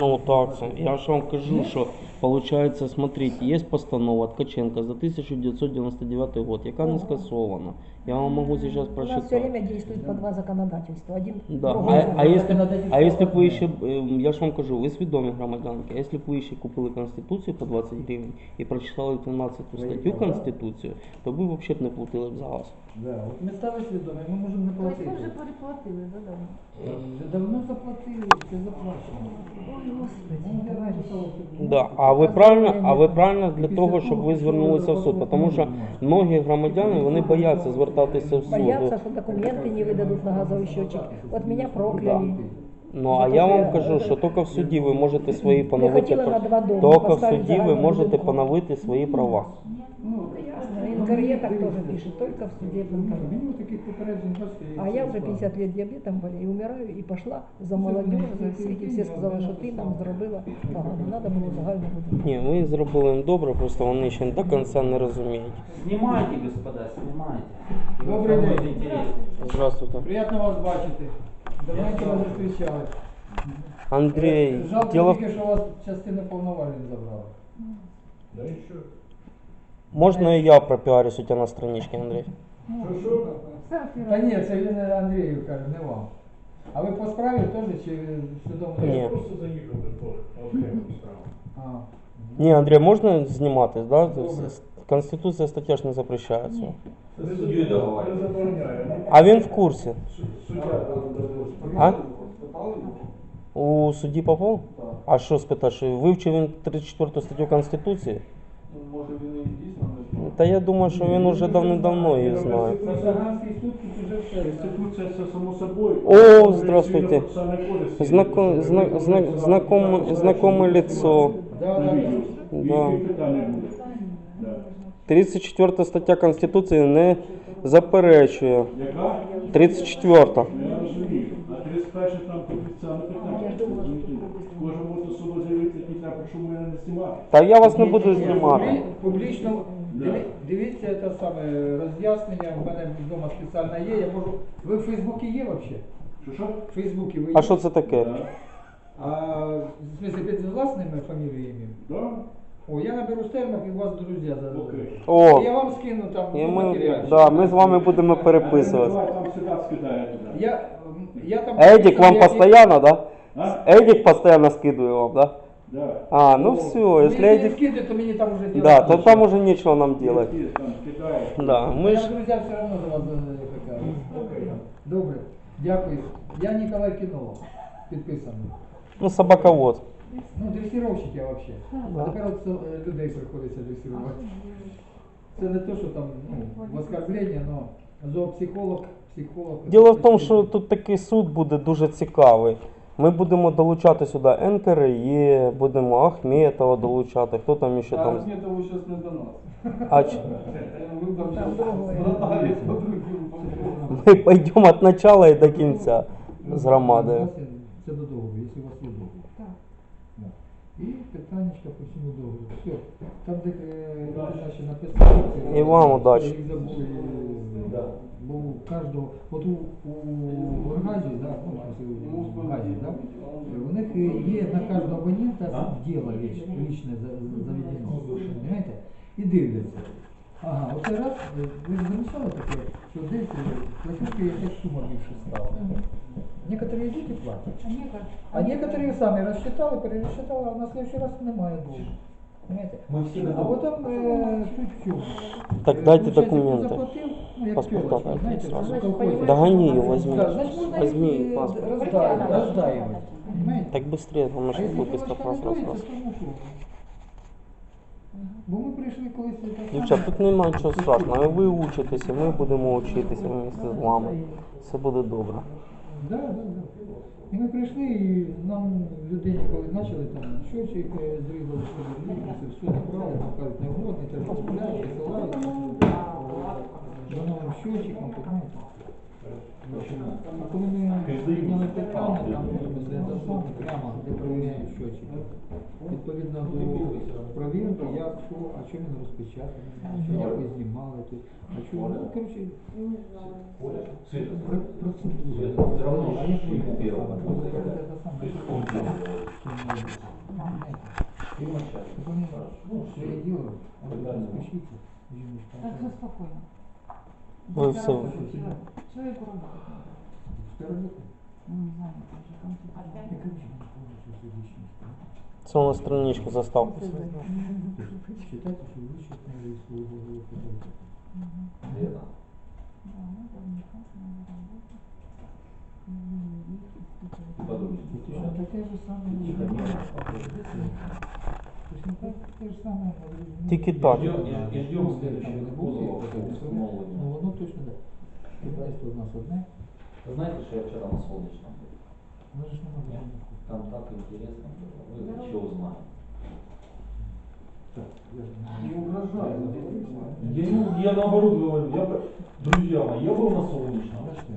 Ну так, я ж вам кажу, що виходить, смотрите, є постанова Ткаченка за 1999 год, яка не скасована. Я вам можу зараз У нас все время действует по два законодательства. Один Да. другой А, а, якщо, а якщо б ви ще, б, е, я ж вам кажу, ви свідомі громадянки, а якщо б ви ще купили Конституцію по 20 гривень і прочитали 13 статтю Конституції, то ви взагалі б не платили б за газ. Да, от ми стали свідомі, ми можемо не Тобто ви платити. вже переплатили, да, давно? Вже давно заплатили, це заплачено. Ой, господи, Ну. Да. А ви правильно, а ви правильно для того, щоб ви звернулися в суд, тому що многі громадяни вони бояться звертатися в суд. Боятся, что документы не выдадут на газовый счетчик. Вот меня прокляли. Ну а я вам кажу, що тільки в суді ви можете свої Я поновити хотіла на два дома тільки в поставити суді ви загальну можете будинку. поновити свої права. Ясно. Так тоже пишет, только в судебном порядке. А я уже 50 лет диабетом болею, умираю и пошла за молодежь, за і всі сказали, що ти нам зробила погано, треба було будинку. Ні, ви зробили їм добре, просто вони ще до кінця не розуміють. Снимайте, господа, снимайте. Добрий день. Здравствуйте. Приємно вас бачити. Давненько вас зустрічали. Андрій, Жалко діло тільки, що у вас частину повноважень забрали. можна і я пропіарюсь у тебе на страничці, Андрій? Та ні, це він Андрію каже, не вам. А ви по справі теж чи судом? Ні. Просто заїхав до окрему справу. А. Ні, Андрій, можна зніматись, да? Конституція стаття ж не запрещає цього. С судьей Не договаривайтесь. забороняє. А він в курсі. Суддя А? У судді Попов? А що спитаєш, вивчив він 34 статтю Конституції? Може він і дійсно не Та я думаю, що він уже давним-давно її знає. Це само собою. О, здравствуйте. Цивільно-процесуальний зна, зна, знаком, знакоме лицо. Да, да, да. Да. Які питання буде? Да. 34 стаття Конституції не заперечує. Яка? 34. Я розумію. А 31 там спеціальне питання. Кожен може собі заявити, що мене не знімати. Та я вас не буду знімати. Публічно. Диві- дивіться це саме роз'яснення. В мене вдома спеціально є. Я можу. Ви в Фейсбуці є взагалі? Що що? В Фейсбуці ви є? А що це таке? Да. А в смысле під власними фаміліями? Да? О, я наберу стермах і у вас друзі за. Окей. О, Я вам скину там і ми, да, ми з вами будемо переписуватися. Давай там сюди скидає туди. Я, м, я там Едік вам постоянно, да? А? Едік постоянно скидує вам, да? Да. А, ну все, Мені если не Едік... скидує, то мені там уже Да, то там уже нечего нам делать. Які там кидає. Да, ми Я, ж... друзі, все одно за вас е, кажу. Окей. Добре, дякую. Я Ніколай Кінолов, підписаний. Ну, собаковод. Ну, дресировщик я взагалі. Да. А тепер от е, людей приходиться дресирувати. Це не то, що там ну, в оскорблення, але зоопсихолог, психолог. Діло в тому, що тут такий суд буде дуже цікавий. Ми будемо долучати сюди НКРЄ, будемо Ахметова долучати, хто там ще там. Ахметову зараз не до нас. А ч- ми пойдемо від початку і до кінця з громадою. Це до договору, якщо у вас є договор. Так. І питаннячка по всьому договору. Все. Там, де е, наші написали. І вам удачі. Їх забули. е, Бо у кожного, от у, у Оргазі, да, ну, у Газі, да, у них е, є на кожного абонента діло ліч, лічне за- заведено, понимаете? І дивляться. Ага, оце раз, е, ви ж замічали таке, що десь е, платіжки якась сума більше стала. Некоторі йдуть і платять. А мне кажется, А некоторые сами рассчитали, перерасчитали, а на следующий раз немає долгу. Понимаете? Мы все А потом э, суть в чому? Так Е, дайте получається, документи. ну, Паспорта дайте сразу. Догони його, возьми. Возьми паспорт. Понимаете? Так быстрее, там А наш якщо раз, раз, раз. Бо ми прийшли колись... Дівчат, тут немає нічого страшного. Ви учитеся, ми будемо вчитися вместе з вами. Все буде добре. Да, да, да. І ми прийшли, і нам людині, коли почали там щочик е, зрізали, зрізали, все забрали, там кажуть, не годний, треба розпуляти, присилають. Щочиком, понимаете? А коли ми підняли питання, там після засоби прямо, де перевіряємо щочик. Відповідно до провірки, як що, а що він розпечатаний, що як ви знімали тут, а що, ну, коротше, про- процедура. Все равно А як ви їх саме? Ви кажете, це саме. Ты ж помнишь. Первоначально. Так вони, ну, своє діло, а ви розпишіться, жіночка. Так, все спокійно. Ну, і все. Чоловік роботи. Переробити. Ну, не знаю, там же там типа. Я кажу, що це лічність. Це у нас страничку заставки. Считайте, що ви считали свою голову подати. Лена. Да, ну, там не классно, надо работать. М, и Подумай. Точно таке ж саме Точно так, те ж саме. Тільки так. Ждем- і- і ждем Ну, следующего там не було, позову, як що це, встановлення. Ну воно точно так. Підприємство у нас одне, Вы знаете, что я вчера на солнечном был? воно ж не може Нет. бути. Там так интересно было. Вы еще узнаете. Так, я ж Не не угрожай. Я, не- я наоборот говорю, я, про- друзья мои, я был на солнечном. Бачите,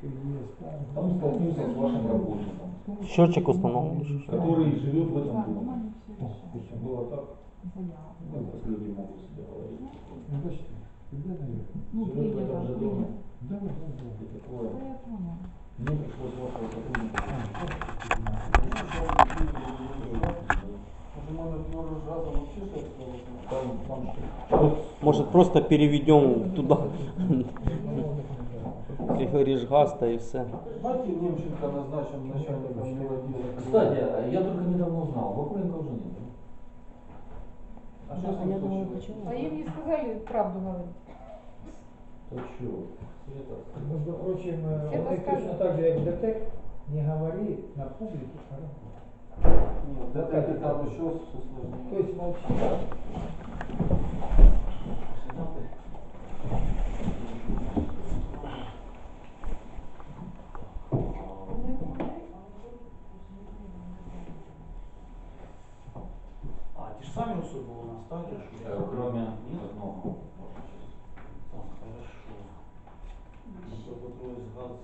КГС, Там столкнулся с вашим работником, Счетчик установлений. который живет в этом Так, доме. Решили. Было так. Ну, как люди могут себе говорить. Ну, бачите, іде наверх. Ну, Живет в этом же доме. Да, да, да. И такое. Та я поняла. Мне пришлось вашего сотрудника. Может просто переведем туда Гришгаз та і все. Давайте Немченко назначим начальником. Кстати, а я только недавно узнал, Вакуленко уже нет. да? А что с ним случилось? А им не сказали правду говорить. То чё? Света, Между прочим, э, Все у них подсказывают. точно так же, як ДТЕК, не говори на публике хорошо. Нет, да так и там еще сложнее. То есть молчи.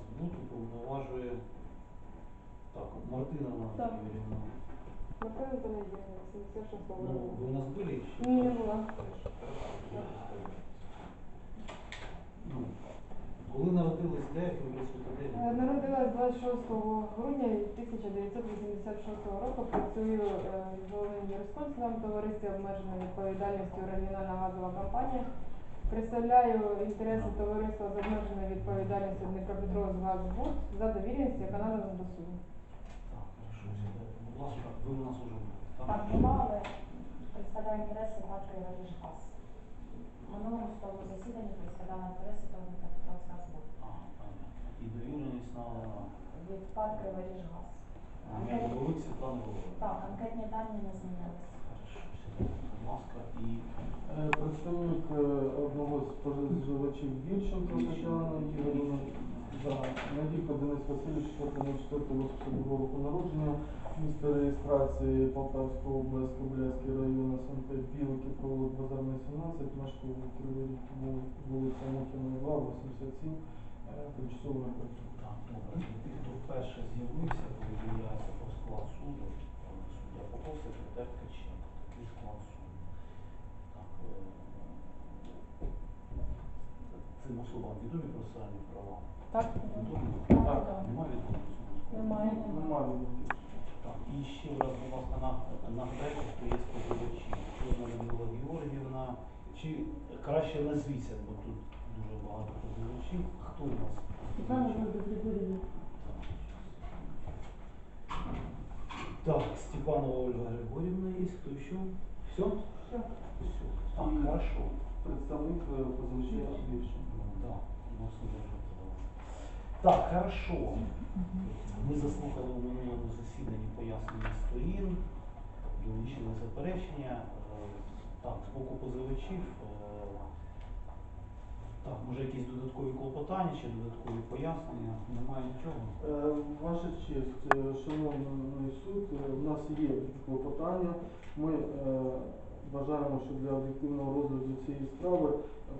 Збут уповноважує. Так, Мартина 76 Ну, года. ви у нас були ще? Ні, не була. Ну, коли народились, де ви Е, ви? Народилась 26 грудня 1986 року. Працюю е, головним юрисконсулем в товаристві обмеженої відповідальністю регіональна газова компанія. Представляю інтереси товариства з обмеженою відповідальністю Дніпропетровськгазбуд за довіреністю, яка надана до суду. Так, хорошо. Будь ласка, ви у нас уже були, Так, була, але представляю інтереси ПАТ «Ріжгаз». В минулому судовому засіданні представляла інтереси того Дніпропетровськгазбуд А, понятно. І довіреність на від ПАТ «Ріжгаз». на Головик Світлани Голови. Так, анкетні дані не змінилися. Будь і Е, Представник е, одного з споживачів Більченко Тетяна Ігорівна. Надійко Денис Васильович, 4.04.82 року народження, місто реєстрації Полтавської область, Кобиляцький район, СМТ Білики, провулок Базарний 17, мешкає в Кривий вулиця Мухіна 2, 87, е, тимчасово не працює. Так. Хто вперше з'явився, коли з'являється про склад суду, суддя Попов, секретар Ткаченко, такий склад суду. Так, е, цим особам відомі процесуальні права? Так? Відомі? Так. Немає відомості? Немає. Немає. Так, і ще раз, будь ласка, на, на третій, хто є споживачі. Чорна Людмила Георгіївна, чи краще назвіться, бо тут дуже багато споживачів. Хто у нас? Так, Степанова Ольга Григорьевна есть. Кто еще? Все? Все. Все. Так, хорошо. Представник е, позивача У. Так, хорошо. Ми заслухали у минулому засіданні пояснення сторін, долучили заперечення. Е, Так, з боку позивачів. е, Так, може якісь додаткові клопотання чи додаткові пояснення? Немає нічого. Е, Ваша честь, шановний суд, в нас є клопотання. Ми вважаємо, що для об'єктивного розгляду цієї справи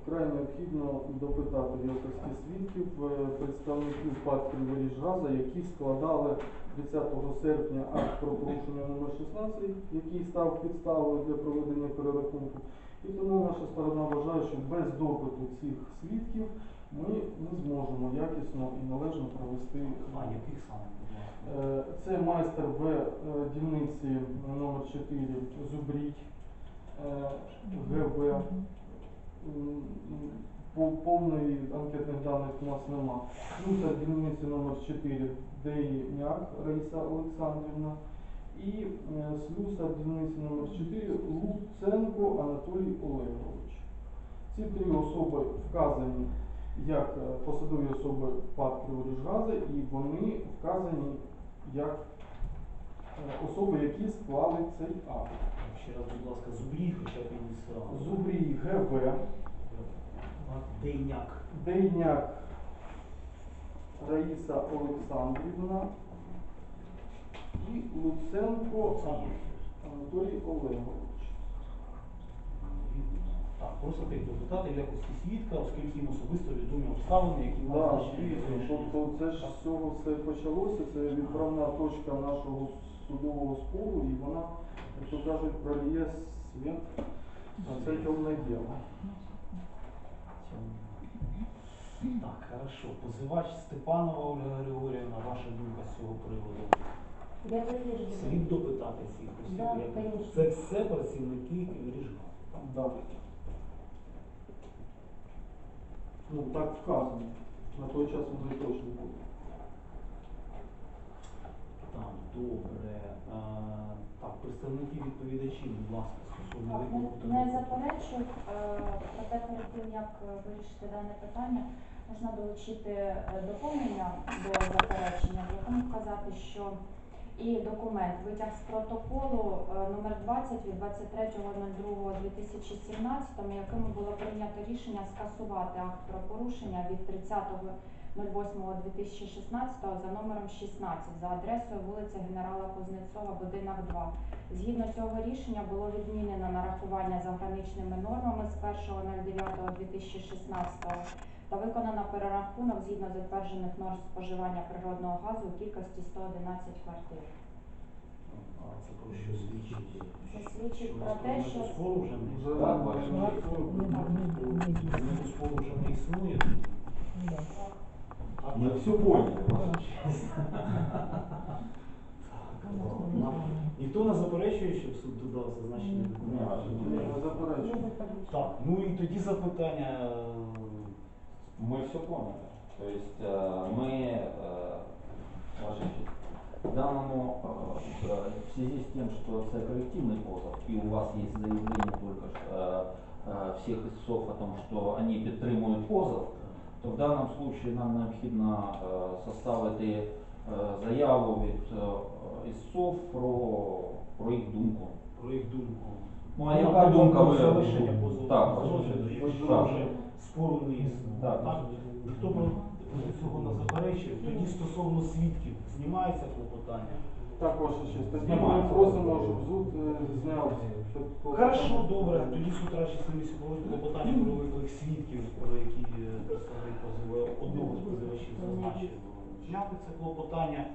вкрай необхідно допитати якості свідків е, представників ПАД «Криворіжгаза», які складали 30 серпня акт про порушення номер 16, який став підставою для проведення перерахунку. І тому наша сторона вважає, що без допиту цих свідків ми не зможемо якісно і належно провести. А яких саме? Е, Це майстер в е, дільниці номер 4 Зубрій е, по- Повної анкетних даних у нас нема. Слюсар дільниці номер 4 Дейняк Раїса Олександрівна і е, слюсар дільниці номер 4 Луценко Анатолій Олегович. Ці три особи вказані як е, посадові особи ПАД Криворіжгази, і вони вказані як е, особи, які склали цей акт. Ще раз, будь ласка, зубрій, хоча б ініціал. Зубрій ГВ, Дейняк. Дейняк Раїса Олександрівна і Луценко Анатолій Олегович. Так, просите їх допитати в якості свідка, оскільки їм особисто відомі обставини, які Да, дійсно, тобто це ж з цього все почалося, це відправна точка нашого судового спору, і вона, як то кажуть, проліє світ на це темне діло. Так, хорошо. Позивач Степанова Ольга Григорівна, ваша думка з цього приводу? Я. Слід допитати цих осіб. Да, як- конечно. Це все працівники Київріжга. Да. Ну, так вказано. На той час вони точно були. Так, добре. Е, так, представники відповідачів, будь ласка, стосовно Так, Не, не допиту. заперечую, е, перед тим, як е, вирішити дане питання, можна долучити е, доповнення до заперечення, в якому вказати, що і документ, витяг з протоколу е, номер 20 від 23.02.2017, яким було прийнято рішення скасувати акт про порушення від 30.08.2016 за номером 16 за адресою вулиця генерала Кузнецова, будинок 2. Згідно цього рішення було відмінено нарахування за граничними нормами з 1.09.2016 та виконано перерахунок згідно затверджених норм споживання природного газу у кількості 111 квартир. Це про що свідчить? Це свідчить про те, що так. Інструменту спору вже не існує. Так, Мы все поняли. Нам- Ніхто не заперечує, щоб суд додав зазначені документи? Не заперечую. Так, ну і тоді запитання. е, Мы все поняли. То есть э, мы, э, ваша честь, данному, э, в связи с тем, что это коллективный позов, и у вас есть заявление только что, э, э, всех истцов о том, что они підтримують позов, то в даному случае нам необхідно е, составити е, заяву від е, про, про їх думку. Про їх думку. Ну, а яка думка ви? залишення позову Так, з Так. вже спору не існує. Так. Так? Ніхто про проти цього не заперечує. Тоді стосовно свідків знімається клопотання. Так, ваша честь. Тоді ми просимо, щоб суд е, зняв. Хорошо, добре. Тоді самі клопотання про виклик свідків, які е, представник позиває одного з позивачів зазначив. Зняти це клопотання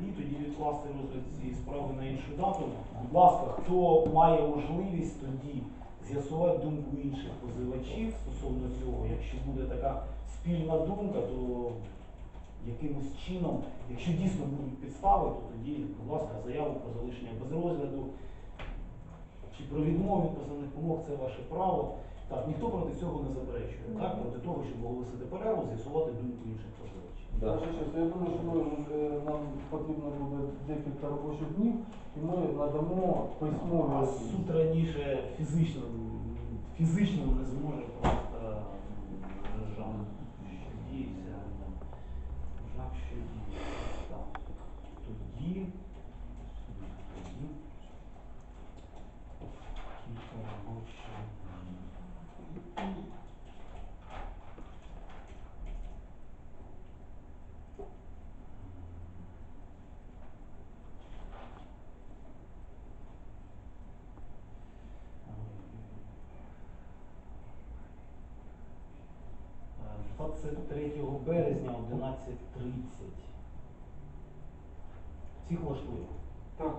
і тоді відкласти розгляд цієї справи на іншу дату. Будь ласка, хто має можливість тоді з'ясувати думку інших позивачів стосовно цього, якщо буде така спільна думка, то якимось чином, якщо дійсно будуть підстави, то тоді, будь ласка, заяву про залишення без розгляду чи про відмову від позовних вимог це ваше право. Так, ніхто проти цього не заперечує. Так, проти того, щоб оголосити перерву, з'ясувати думку інших. Ваша честь, я думаю, що е, нам потрібно буде декілька робочих днів, і ми надамо письмові. А суд раніше фізично, фізично не зможе просто жах, що діється. Жах, що діється. Так. Тоді. тоді Кілька робочих. Е, 23 березня 11.30. Всіх влаштує. Так.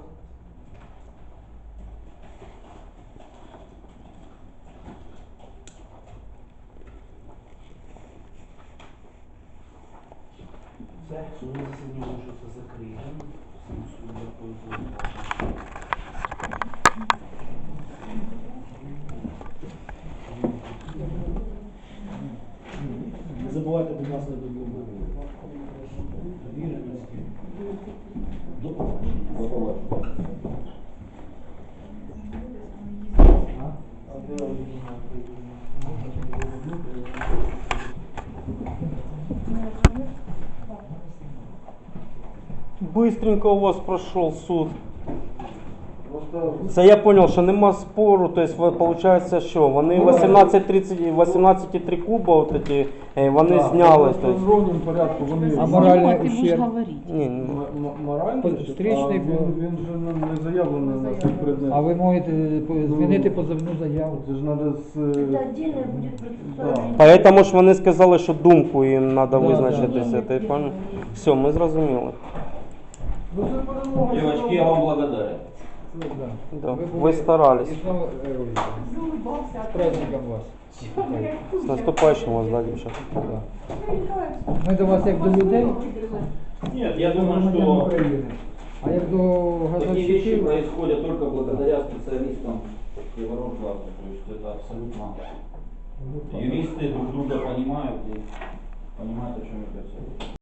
Все, судове засідання оголошується закритим. Всім дякую за увагу. Не забувайте, будь ласка, до довіреності. До побачення. А де оригінал? Быстренько у вас пройшов суд. Просто Це я зрозумів, що нема спору, тобто виходить, що вони 18.30, 18,3 куба, от эти, е, вони Так, зняли. просто Тобто, в ровному порядку вони А моральний Ти будеш ущерб? говорити. ні, ні. М- м- моральний По- ущерб? встречний А він, був. він же не, не заявлений на цей предмет. А ви можете по- змінити позовну заяву. Це ж треба з... Это е, отдельно будет Да. процессуальный. Поэтому ж вони сказали, що думку їм треба Да, визначитися. да. Ти понял? Все, ми зрозуміли. Ну це перемога. Девочки, я вам благодарен. Це, да. Були старались. і знову герої. З праздником вас. З наступаючим вас, да? Да. Ми до вас як до людей, Нет, я думаю, что України. А як до такие вещи газовщиків, происходят только благодаря специалистам Криворожгаза. То есть это абсолютно... Юристы друг друга понимают и понимают, о чем идет речь.